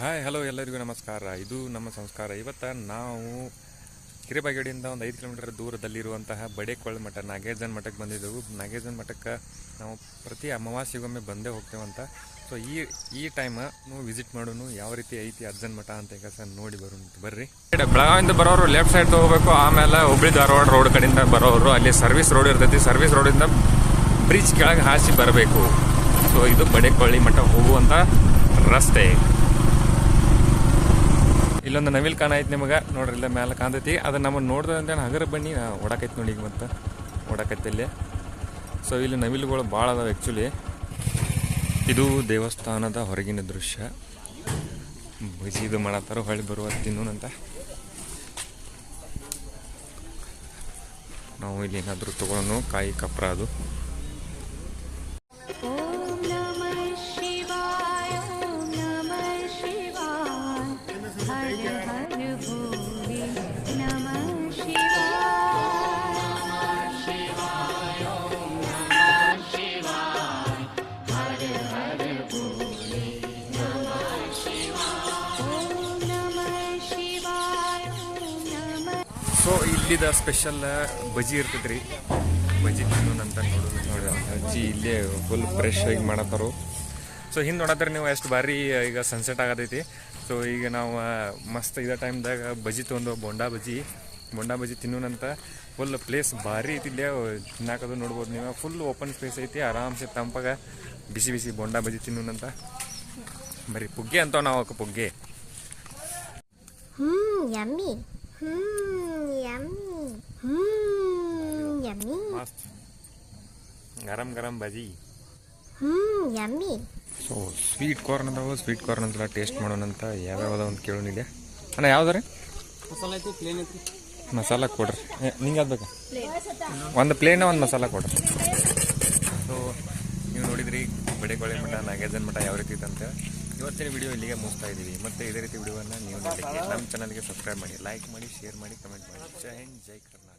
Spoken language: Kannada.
ಹಾಯ್ ಹಲೋ ಎಲ್ಲರಿಗೂ ನಮಸ್ಕಾರ. ಇದು ನಮ್ಮ ಸಂಸ್ಕಾರ. ಇವತ್ತು ನಾವು ಕಿರಿಬಾಗೇಡಿಯಿಂದ ಒಂದು ಐದು ಕಿಲೋಮೀಟರ್ ದೂರದಲ್ಲಿರುವಂತಹ ಬಡೇಕೊಳ್ಳ ಮಠ, ನಾಗೇಜನ್ ಮಠಕ್ಕೆ ಬಂದಿದ್ದೆವು. ನಾಗೇಜನ್ ಮಠಕ್ಕೆ ನಾವು ಪ್ರತಿ ಅಮಾವಾಸ್ಯೆಗೊಮ್ಮೆ ಬಂದೇ ಹೋಗ್ತೇವಂತ ಸೊ ಈ ಈ ಟೈಮ್ ನಾವು ವಿಸಿಟ್ ಮಾಡೋನು ಯಾವ ರೀತಿ ಐತಿ ಅಜ್ಜನ್ ಮಠ ಅಂತ ಈಗ ಸರ್ ನೋಡಿ ಬರೋಣ ಬರ್ರಿ. ಬೆಳಗಾವಿಂದ ಬರೋರು ಲೆಫ್ಟ್ ಸೈಡ್ ತಗೋಬೇಕು, ಆಮೇಲೆ ಹುಬ್ಳಿ ಧಾರವಾಡ ರೋಡ್ ಕಡೆಯಿಂದ ಬರೋರು. ಅಲ್ಲಿ ಸರ್ವಿಸ್ ರೋಡ್ ಇರ್ತೈತಿ. ಸರ್ವಿಸ್ ರೋಡಿಂದ ಬ್ರಿಡ್ಜ್ ಕೆಳಗೆ ಹಾಸಿ ಬರಬೇಕು. ಸೊ ಇದು ಬಡೇಕೊಳ್ಳಿ ಮಠ ಹೋಗುವಂಥ ರಸ್ತೆ. ಇಲ್ಲೊಂದು ನವಿಲ್ ಕಾಣ ಐತಿ ನಿಮಗೆ. ನೋಡ್ರಿ ಇಲ್ಲ ಮೇಲೆ ಕಾಣ್ತೈತಿ. ಅದು ನಮ್ಮನ್ನು ನೋಡಿದ್ರೆ ಹಗರ ಬನ್ನಿ. ಓಡಾಕೈತಿ ನೋಡಿ ಈಗ ಮತ್ತೆ. ಓಡಾಕೈತಿ ಇಲ್ಲಿ. ಸೊ ಇಲ್ಲಿ ನವಿಲುಗಳು ಭಾಳ ಅದಾವೆ ಆ್ಯಕ್ಚುಲಿ ಇದು ದೇವಸ್ಥಾನದ ಹೊರಗಿನ ದೃಶ್ಯ. ಇದು ಮಾಡತ್ತಾರ, ಹೊಳ್ಳಿ ಬರುವ ತಿನ್ನೂನಂತ. ನಾವು ಇಲ್ಲಿ ಏನಾದರೂ ತೊಗೊಳೋನು, ಕಾಯಿ ಕಪ್ರ ಅದು. ಸೊ ಇಲ್ಲಿದ ಸ್ಪೆಷಲ್ ಬಜಿ ಇರ್ತೈತ್ರಿ ಬಜಿ ತಿನ್ನೋಣಂತ ನೋಡೋದು ನೋಡಿ ಅಜ್ಜಿ ಇಲ್ಲೇ ಫುಲ್ ಫ್ರೆಶ್ ಆಗಿ ಮಾಡತ್ತಾರು. ಸೊ ಹಿಂದೆ ನೋಡತ್ತರ ನೀವು ಎಷ್ಟು ಬಾರಿ ಈಗ ಸನ್ಸೆಟ್ ಆಗತೈತಿ. ಸೊ ಈಗ ನಾವು ಮಸ್ತ್ ಇದ ಟೈಮ್ದಾಗ ಬಜಿ ತೊಗೊಂಡು ಬೋಂಡಾ ಬಜಿ. ಬೋಂಡಾ ಬಜಿ ತಿನ್ನೋನಂತ ಫುಲ್ ಪ್ಲೇಸ್ ಭಾರಿ ಐತಿ ಇಲ್ಲೇ. ತಿನ್ನಾಕೋದು ನೋಡ್ಬೋದು ನೀವು. ಫುಲ್ ಓಪನ್ ಸ್ಪೇಸ್ ಐತಿ. ಆರಾಮ್ಸೆ ತಂಪಾಗ ಬಿಸಿ ಬಿಸಿ ಬೋಂಡಾ ಬಜಿ ತಿನ್ನೋನಂತ ಬರೀ ಪುಗ್ಗೆ ಅಂತ ನಾವು ಅವಕ್ಕೆ ಪುಗ್ಗೆ. ಗರಂ ಗರಂ bajji. Mmm, yummy so sweet corn ಅದಾವ ಸ್ವೀಟ್ ಕಾರ್ನ್ ಅಂತೆಲ್ಲ ಟೇಸ್ಟ್ ಮಾಡೋಣಂತ ಯಾವ್ಯಾವ ಒಂದು ಕೇಳೋನಿದೆ ಅಣ್ಣ ಯಾವ್ದಾರೆ ಮಸಾಲ ಐತಿ ಪ್ಲೇನ್ ಐತಿ. ಮಸಾಲ ಕೊಡ್ರಿ. ನಿಂಗೆ ಯಾವ್ದು ಬೇಕಾ? ಒಂದು ಪ್ಲೇನ ಒಂದು ಮಸಾಲ ಕೊಡ್ರಿ. ಸೊ ನೀವು ನೋಡಿದ್ರಿ ಬಡೆಗೊಳೆ ಮಠ ನಾಗೇಜನ್ ಮಠ ಯಾವ ರೀತಿ ಇತ್ತಂತೆ. ಅಂತ ಇವತ್ತಿನ ವಿಡಿಯೋ ಇಲ್ಲಿಗೆ ಮುಗಿಸ್ತಾ ಇದ್ದೀವಿ. ಮತ್ತೆ ಇದೇ ರೀತಿ ವಿಡಿಯೋವನ್ನು ನೀವು ನೋಡಲಿಕ್ಕೆ ನಮ್ಮ ಚಾನಲ್ಗೆ ಸಬ್ಸ್ಕ್ರೈಬ್ ಮಾಡಿ ಲೈಕ್ ಮಾಡಿ ಶೇರ್ ಮಾಡಿ ಕಮೆಂಟ್ ಮಾಡಿ. ಜೈ ಹಿಂದ್ ಜೈ ಕರ್ನಾಟಕ.